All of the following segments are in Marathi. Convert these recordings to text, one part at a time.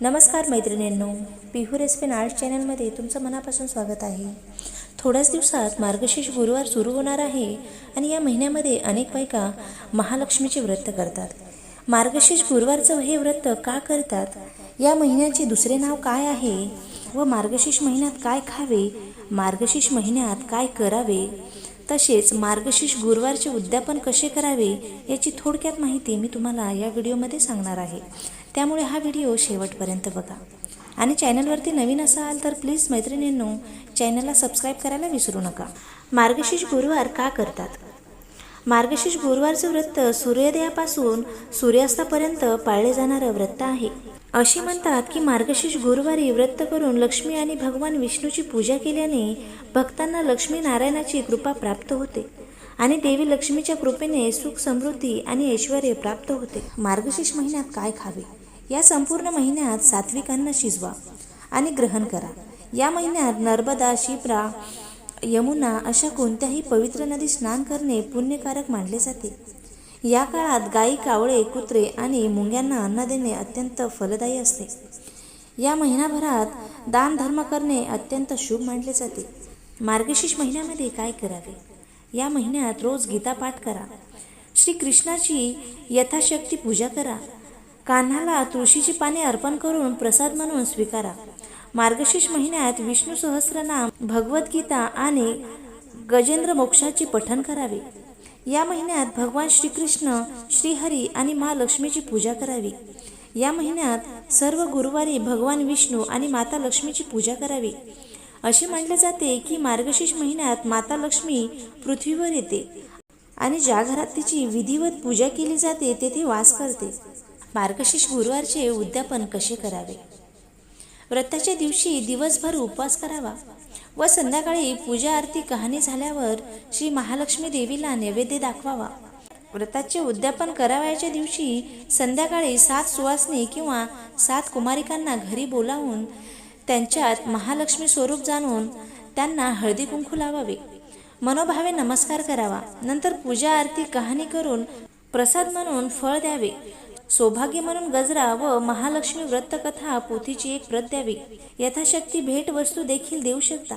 नमस्कार मैत्रिणींनो पिहू रेसिपी आर्ट चॅनलमध्ये तुमचं मनापासून स्वागत आहे. थोड्याच दिवसात मार्गशीर्ष गुरुवार सुरू होणार आहे आणि या महिन्यामध्ये अनेक बायका महालक्ष्मीचे व्रत करतात. मार्गशीर्ष गुरुवारचं हे व्रत का करतात? या महिन्याचे दुसरे नाव काय आहे? व मार्गशीर्ष महिन्यात काय खावे? मार्गशीर्ष महिन्यात काय करावे? तसेच मार्गशीर्ष गुरुवारचे उद्यापन कसे करावे याची थोडक्यात माहिती मी तुम्हाला या व्हिडिओमध्ये सांगणार आहे. त्यामुळे हा व्हिडिओ शेवटपर्यंत बघा. आणि चॅनलवरती नवीन असाल तर प्लीज मैत्रिणींनो चॅनलला सबस्क्राईब करायला विसरू नका. मार्गशीर्ष गुरुवार का करतात? मार्गशीर्ष गुरुवारचं व्रत सूर्योदयापासून सूर्यास्तापर्यंत पाळले जाणारं व्रत आहे. असे म्हणतात की मार्गशीर्ष गुरुवारी व्रत करून लक्ष्मी आणि भगवान विष्णूची पूजा केल्याने भक्तांना लक्ष्मी नारायणाची कृपा प्राप्त होते आणि देवी लक्ष्मीच्या कृपेने सुख समृद्धी आणि ऐश्वर प्राप्त होते. मार्गशीर्ष महिन्यात काय खावे? या संपूर्ण महिन्यात सात्विक अन्न शिजवा आणि ग्रहण करा. या महिन्यात नर्मदा शिप्रा यमुना अशा कोणत्याही पवित्र नदी स्नान करणे पुण्यकारक मानले जाते. या काळात गायी कावळे कुत्रे आणि मुंग्यांना अन्न देणे अत्यंत फलदायी असते. या महिनाभरात दान धर्म करणे अत्यंत शुभ मानले जाते. मार्गशीर्ष महिन्यामध्ये काय करावे? या महिन्यात रोज गीता पाठ करा. श्रीकृष्णाची यथाशक्ती पूजा करा. कान्हाला तुळशीची पाने अर्पण करून प्रसाद म्हणून स्वीकारा. मार्गशीर्ष महिन्यात विष्णू सहस्रनाम भगवद्गीता आणि गजेंद्र मोक्षाचे पठण करावे. या महिन्यात भगवान श्रीकृष्ण श्रीहरी आणि महालक्ष्मीची पूजा करावी. या महिन्यात सर्व गुरुवारी भगवान विष्णू आणि माता लक्ष्मीची पूजा करावी. असे मानले जाते की मार्गशीर्ष महिन्यात माता लक्ष्मी पृथ्वीवर येते आणि ज्या घरात तिची विधिवत पूजा केली जाते तेथे वास करते. मार्गशीर्ष गुरुवारचे उद्यापन कसे करावे? व्रताच्या दिवशी दिवसभर उपवास करावा. व संध्याकाळी पूजा आरती कहाणी झाल्यावर श्री महालक्ष्मी देवीला नैवेद्य दाखवावा. व्रताचे उद्यापन करावयाच्या दिवशी संध्याकाळी सात सुवासनी किंवा सात कुमारिकांना घरी बोलावून त्यांच्यात महालक्ष्मी स्वरूप जाणून त्यांना हळदी कुंकू लावावे. मनोभावे नमस्कार करावा. नंतर पूजा आरती कहाणी करून प्रसाद म्हणून फळ द्यावे. सौभाग्य म्हणून गजरा व महालक्ष्मी व्रतकथा पोथीची एक प्रत द्यावी. यथाशक्ती भेट वस्तू देखील देऊ शकता.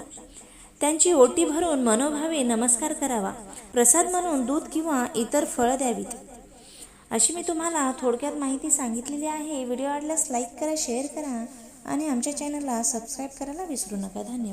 त्यांची ओटी भरून मनोभावे नमस्कार करावा. प्रसाद म्हणून दूध किंवा इतर फळं द्यावीत. अशी मी तुम्हाला थोडक्यात माहिती सांगितलेली आहे. व्हिडिओ आवडल्यास लाईक करा शेअर करा आणि आमच्या चॅनलला सबस्क्राईब करायला विसरू नका. धन्यवाद.